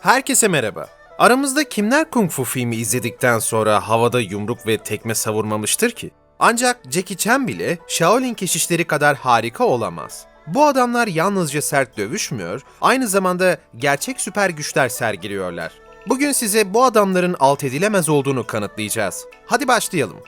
Herkese merhaba. Aramızda kimler Kung Fu filmi izledikten sonra havada yumruk ve tekme savurmamıştır ki? Ancak Jackie Chan bile Shaolin keşişleri kadar harika olamaz. Bu adamlar yalnızca sert dövüşmüyor, aynı zamanda gerçek süper güçler sergiliyorlar. Bugün size bu adamların alt edilemez olduğunu kanıtlayacağız. Hadi başlayalım.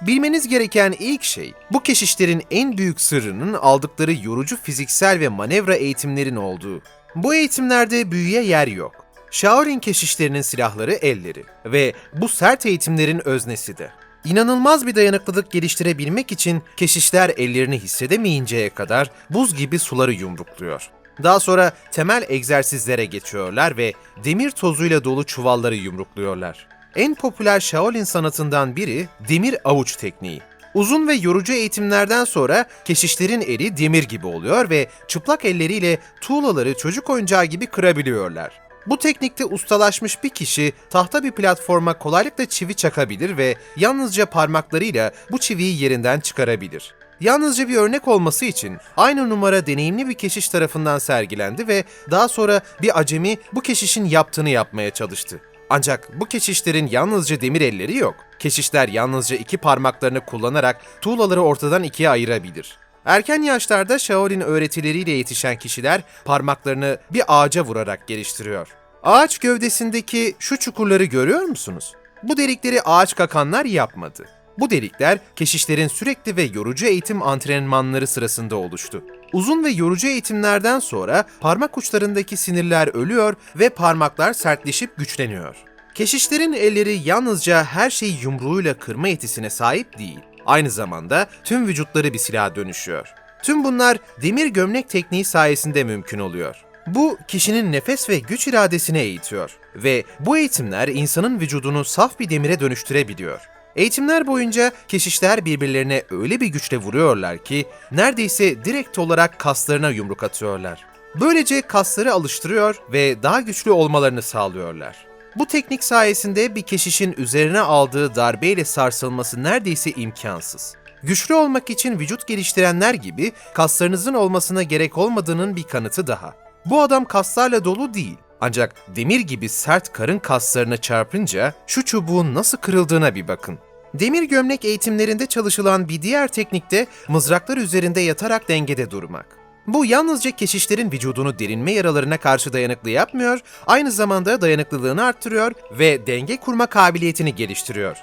Bilmeniz gereken ilk şey, bu keşişlerin en büyük sırrının aldıkları yorucu fiziksel ve manevra eğitimlerin olduğu. Bu eğitimlerde büyüye yer yok. Shaolin keşişlerinin silahları elleri ve bu sert eğitimlerin öznesi de. İnanılmaz bir dayanıklılık geliştirebilmek için keşişler ellerini hissedemeyinceye kadar buz gibi suları yumrukluyor. Daha sonra temel egzersizlere geçiyorlar ve demir tozuyla dolu çuvalları yumrukluyorlar. En popüler Shaolin sanatından biri demir avuç tekniği. Uzun ve yorucu eğitimlerden sonra keşişlerin eli demir gibi oluyor ve çıplak elleriyle tuğlaları çocuk oyuncağı gibi kırabiliyorlar. Bu teknikte ustalaşmış bir kişi tahta bir platforma kolaylıkla çivi çakabilir ve yalnızca parmaklarıyla bu çiviyi yerinden çıkarabilir. Yalnızca bir örnek olması için aynı numara deneyimli bir keşiş tarafından sergilendi ve daha sonra bir acemi bu keşişin yaptığını yapmaya çalıştı. Ancak bu keşişlerin yalnızca demir elleri yok. Keşişler yalnızca iki parmaklarını kullanarak tuğlaları ortadan ikiye ayırabilir. Erken yaşlarda Shaolin öğretileriyle yetişen kişiler parmaklarını bir ağaca vurarak geliştiriyor. Ağaç gövdesindeki şu çukurları görüyor musunuz? Bu delikleri ağaç kakanlar yapmadı. Bu delikler keşişlerin sürekli ve yorucu eğitim antrenmanları sırasında oluştu. Uzun ve yorucu eğitimlerden sonra parmak uçlarındaki sinirler ölüyor ve parmaklar sertleşip güçleniyor. Keşişlerin elleri yalnızca her şeyi yumruğuyla kırma yetisine sahip değil. Aynı zamanda tüm vücutları bir silaha dönüşüyor. Tüm bunlar demir gömlek tekniği sayesinde mümkün oluyor. Bu kişinin nefes ve güç iradesini eğitiyor ve bu eğitimler insanın vücudunu saf bir demire dönüştürebiliyor. Eğitimler boyunca keşişler birbirlerine öyle bir güçle vuruyorlar ki neredeyse direkt olarak kaslarına yumruk atıyorlar. Böylece kasları alıştırıyor ve daha güçlü olmalarını sağlıyorlar. Bu teknik sayesinde bir keşişin üzerine aldığı darbeyle sarsılması neredeyse imkansız. Güçlü olmak için vücut geliştirenler gibi kaslarınızın olmasına gerek olmadığının bir kanıtı daha. Bu adam kaslarla dolu değil. Ancak demir gibi sert karın kaslarına çarpınca şu çubuğun nasıl kırıldığına bir bakın. Demir gömlek eğitimlerinde çalışılan bir diğer teknikte mızraklar üzerinde yatarak dengede durmak. Bu yalnızca keşişlerin vücudunu derinme yaralarına karşı dayanıklı yapmıyor, aynı zamanda dayanıklılığını arttırıyor ve denge kurma kabiliyetini geliştiriyor.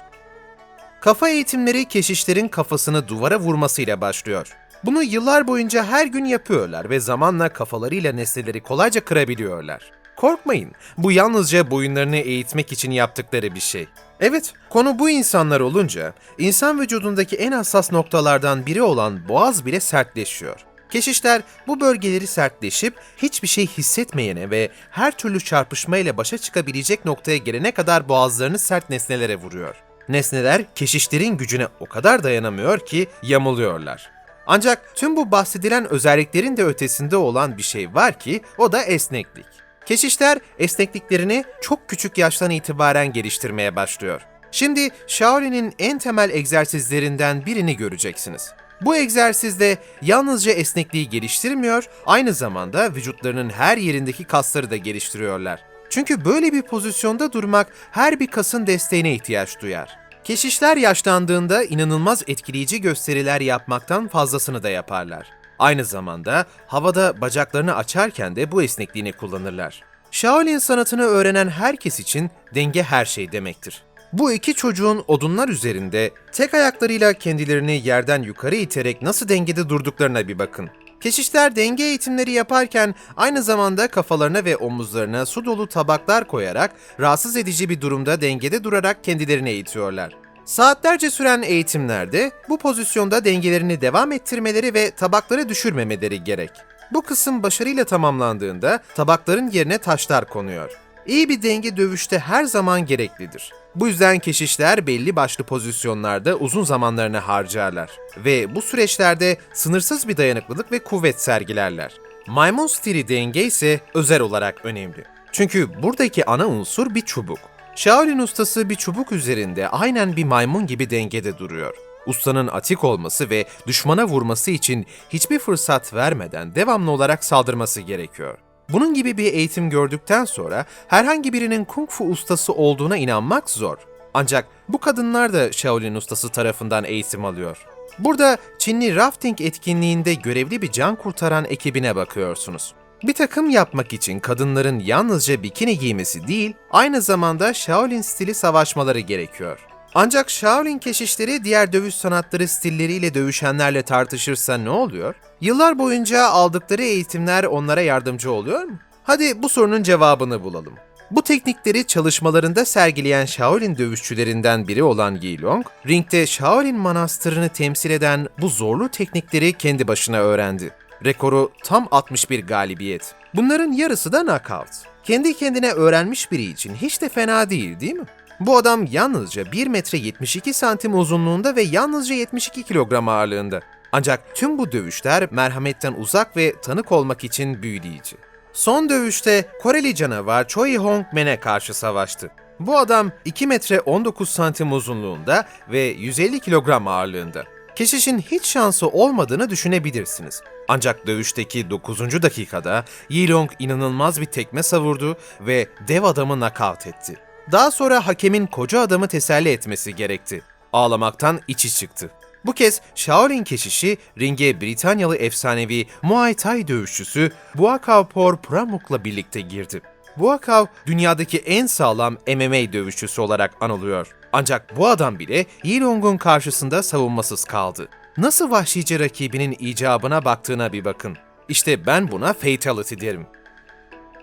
Kafa eğitimleri keşişlerin kafasını duvara vurmasıyla başlıyor. Bunu yıllar boyunca her gün yapıyorlar ve zamanla kafalarıyla nesneleri kolayca kırabiliyorlar. Korkmayın, bu yalnızca boyunlarını eğitmek için yaptıkları bir şey. Evet, konu bu insanlar olunca, insan vücudundaki en hassas noktalardan biri olan boğaz bile sertleşiyor. Keşişler bu bölgeleri sertleşip hiçbir şey hissetmeyene ve her türlü çarpışmayla başa çıkabilecek noktaya gelene kadar boğazlarını sert nesnelere vuruyor. Nesneler keşişlerin gücüne o kadar dayanamıyor ki yamuluyorlar. Ancak tüm bu bahsedilen özelliklerin de ötesinde olan bir şey var ki o da esneklik. Keşişler esnekliklerini çok küçük yaştan itibaren geliştirmeye başlıyor. Şimdi Shaolin'in en temel egzersizlerinden birini göreceksiniz. Bu egzersizde yalnızca esnekliği geliştirmiyor, aynı zamanda vücutlarının her yerindeki kasları da geliştiriyorlar. Çünkü böyle bir pozisyonda durmak her bir kasın desteğine ihtiyaç duyar. Keşişler yaşlandığında inanılmaz etkileyici gösteriler yapmaktan fazlasını da yaparlar. Aynı zamanda havada bacaklarını açarken de bu esnekliğini kullanırlar. Shaolin sanatını öğrenen herkes için denge her şey demektir. Bu iki çocuğun odunlar üzerinde tek ayaklarıyla kendilerini yerden yukarı iterek nasıl dengede durduklarına bir bakın. Keşişler denge eğitimleri yaparken aynı zamanda kafalarına ve omuzlarına su dolu tabaklar koyarak rahatsız edici bir durumda dengede durarak kendilerini eğitiyorlar. Saatlerce süren eğitimlerde bu pozisyonda dengelerini devam ettirmeleri ve tabakları düşürmemeleri gerek. Bu kısım başarıyla tamamlandığında tabakların yerine taşlar konuyor. İyi bir denge dövüşte her zaman gereklidir. Bu yüzden keşişler belli başlı pozisyonlarda uzun zamanlarını harcarlar ve bu süreçlerde sınırsız bir dayanıklılık ve kuvvet sergilerler. Maymun stili denge ise özel olarak önemli. Çünkü buradaki ana unsur bir çubuk. Shaolin ustası bir çubuk üzerinde aynen bir maymun gibi dengede duruyor. Ustanın atik olması ve düşmana vurması için hiçbir fırsat vermeden devamlı olarak saldırması gerekiyor. Bunun gibi bir eğitim gördükten sonra herhangi birinin kung fu ustası olduğuna inanmak zor. Ancak bu kadınlar da Shaolin ustası tarafından eğitim alıyor. Burada Çinli rafting etkinliğinde görevli bir can kurtaran ekibine bakıyorsunuz. Bir takım yapmak için kadınların yalnızca bikini giymesi değil, aynı zamanda Shaolin stili savaşmaları gerekiyor. Ancak Shaolin keşişleri diğer dövüş sanatları stilleriyle dövüşenlerle tartışırsa ne oluyor? Yıllar boyunca aldıkları eğitimler onlara yardımcı oluyor mu? Hadi bu sorunun cevabını bulalım. Bu teknikleri çalışmalarında sergileyen Shaolin dövüşçülerinden biri olan Yi Long, ringde Shaolin manastırını temsil eden bu zorlu teknikleri kendi başına öğrendi. Rekoru tam 61 galibiyet. Bunların yarısı da knockout. Kendi kendine öğrenmiş biri için hiç de fena değil değil mi? Bu adam yalnızca 1 metre 72 santim uzunluğunda ve yalnızca 72 kilogram ağırlığında. Ancak tüm bu dövüşler merhametten uzak ve tanık olmak için büyüleyici. Son dövüşte Koreli canavar Choi Hong Men'e karşı savaştı. Bu adam 2 metre 19 santim uzunluğunda ve 150 kilogram ağırlığında. Keşişin hiç şansı olmadığını düşünebilirsiniz. Ancak dövüşteki 9. dakikada Yi Long inanılmaz bir tekme savurdu ve dev adamı nakavt etti. Daha sonra hakemin koca adamı teselli etmesi gerekti. Ağlamaktan içi çıktı. Bu kez Shaolin keşişi ringe Britanyalı efsanevi Muay Thai dövüşçüsü Buakaw Pramuk'la birlikte girdi. Buakaw dünyadaki en sağlam MMA dövüşçüsü olarak anılıyor. Ancak bu adam bile Yi Long'un karşısında savunmasız kaldı. Nasıl vahşice rakibinin icabına baktığına bir bakın. İşte ben buna fatality derim.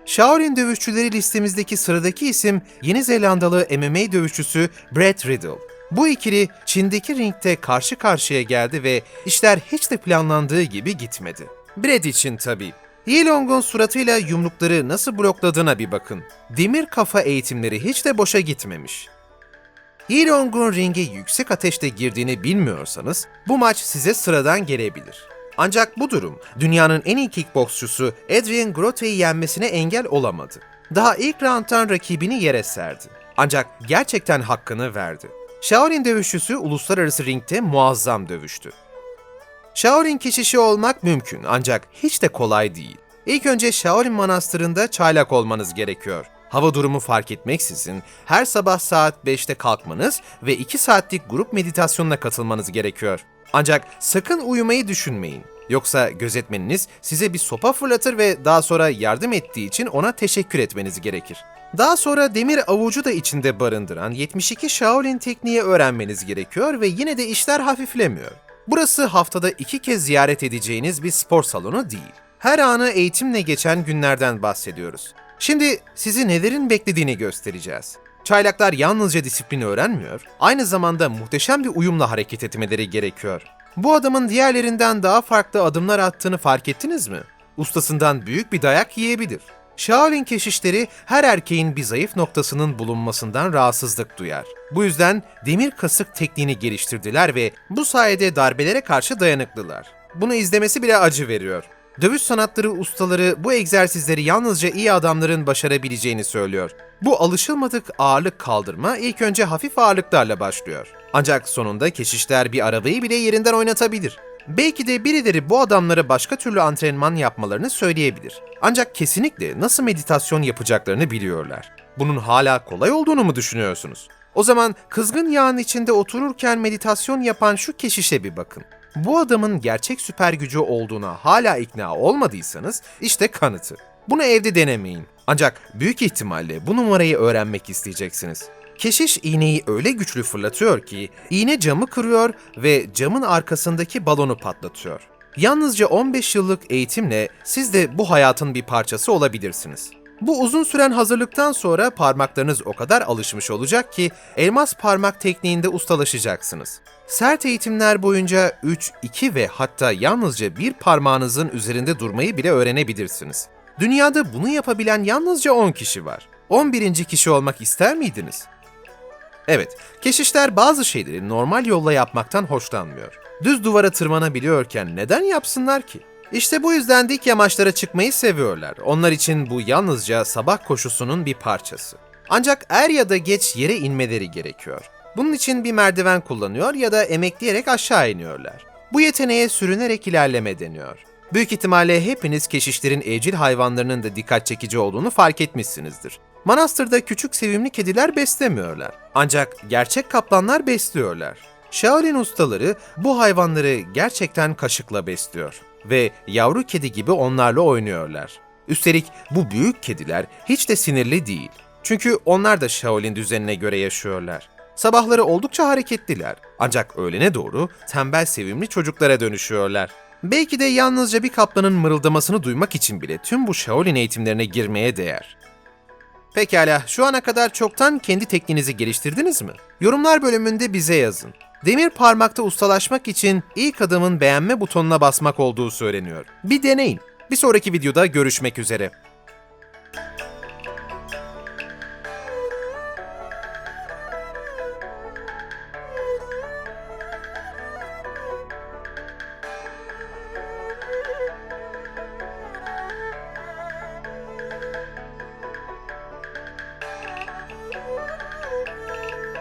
Shaolin dövüşçüleri listemizdeki sıradaki isim Yeni Zelandalı MMA dövüşçüsü Brett Riddle. Bu ikili Çin'deki ringte karşı karşıya geldi ve işler hiç de planlandığı gibi gitmedi. Brett için tabii. Yi Long'un suratıyla yumrukları nasıl blokladığına bir bakın. Demir kafa eğitimleri hiç de boşa gitmemiş. Yi Long'un ringe yüksek ateşte girdiğini bilmiyorsanız bu maç size sıradan gelebilir. Ancak bu durum dünyanın en iyi kickboksçusu Adrian Grote'yi yenmesine engel olamadı. Daha ilk round'tan rakibini yere serdi. Ancak gerçekten hakkını verdi. Shaolin dövüşçüsü uluslararası ringte muazzam dövüştü. Shaolin keşişi olmak mümkün ancak hiç de kolay değil. İlk önce Shaolin manastırında çaylak olmanız gerekiyor. Hava durumu fark etmeksizin her sabah saat 5'te kalkmanız ve 2 saatlik grup meditasyonuna katılmanız gerekiyor. Ancak sakın uyumayı düşünmeyin. Yoksa gözetmeniniz size bir sopa fırlatır ve daha sonra yardım ettiği için ona teşekkür etmeniz gerekir. Daha sonra demir avucu da içinde barındıran 72 Shaolin tekniği öğrenmeniz gerekiyor ve yine de işler hafiflemiyor. Burası haftada iki kez ziyaret edeceğiniz bir spor salonu değil. Her anı eğitimle geçen günlerden bahsediyoruz. Şimdi sizi nelerin beklediğini göstereceğiz. Çaylaklar yalnızca disiplini öğrenmiyor, aynı zamanda muhteşem bir uyumla hareket etmeleri gerekiyor. Bu adamın diğerlerinden daha farklı adımlar attığını fark ettiniz mi? Ustasından büyük bir dayak yiyebilir. Shaolin keşişleri her erkeğin bir zayıf noktasının bulunmasından rahatsızlık duyar. Bu yüzden demir kasık tekniğini geliştirdiler ve bu sayede darbelere karşı dayanıklılar. Bunu izlemesi bile acı veriyor. Dövüş sanatları ustaları bu egzersizleri yalnızca iyi adamların başarabileceğini söylüyor. Bu alışılmadık ağırlık kaldırma ilk önce hafif ağırlıklarla başlıyor. Ancak sonunda keşişler bir arabayı bile yerinden oynatabilir. Belki de birileri bu adamlara başka türlü antrenman yapmalarını söyleyebilir. Ancak kesinlikle nasıl meditasyon yapacaklarını biliyorlar. Bunun hala kolay olduğunu mu düşünüyorsunuz? O zaman kızgın yağın içinde otururken meditasyon yapan şu keşişe bir bakın. Bu adamın gerçek süper gücü olduğuna hala ikna olmadıysanız işte kanıtı. Bunu evde denemeyin. Ancak büyük ihtimalle bu numarayı öğrenmek isteyeceksiniz. Keşiş iğneyi öyle güçlü fırlatıyor ki iğne camı kırıyor ve camın arkasındaki balonu patlatıyor. Yalnızca 15 yıllık eğitimle siz de bu hayatın bir parçası olabilirsiniz. Bu uzun süren hazırlıktan sonra parmaklarınız o kadar alışmış olacak ki elmas parmak tekniğinde ustalaşacaksınız. Sert eğitimler boyunca 3, 2 ve hatta yalnızca bir parmağınızın üzerinde durmayı bile öğrenebilirsiniz. Dünyada bunu yapabilen yalnızca 10 kişi var. 11. kişi olmak ister miydiniz? Evet, keşişler bazı şeyleri normal yolla yapmaktan hoşlanmıyor. Düz duvara tırmanabiliyorken neden yapsınlar ki? İşte bu yüzden dik yamaçlara çıkmayı seviyorlar. Onlar için bu yalnızca sabah koşusunun bir parçası. Ancak er ya da geç yere inmeleri gerekiyor. Bunun için bir merdiven kullanıyor ya da emekleyerek aşağı iniyorlar. Bu yeteneğe sürünerek ilerleme deniyor. Büyük ihtimalle hepiniz keşişlerin evcil hayvanlarının da dikkat çekici olduğunu fark etmişsinizdir. Manastırda küçük sevimli kediler beslemiyorlar. Ancak gerçek kaplanlar besliyorlar. Shaolin ustaları bu hayvanları gerçekten kaşıkla besliyor ve yavru kedi gibi onlarla oynuyorlar. Üstelik bu büyük kediler hiç de sinirli değil. Çünkü onlar da Shaolin düzenine göre yaşıyorlar. Sabahları oldukça hareketliler ancak öğlene doğru tembel sevimli çocuklara dönüşüyorlar. Belki de yalnızca bir kaplanın mırıldamasını duymak için bile tüm bu Shaolin eğitimlerine girmeye değer. Pekala, şu ana kadar çoktan kendi tekniğinizi geliştirdiniz mi? Yorumlar bölümünde bize yazın. Demir parmakta ustalaşmak için ilk adımın beğenme butonuna basmak olduğu söyleniyor. Bir deneyin. Bir sonraki videoda görüşmek üzere.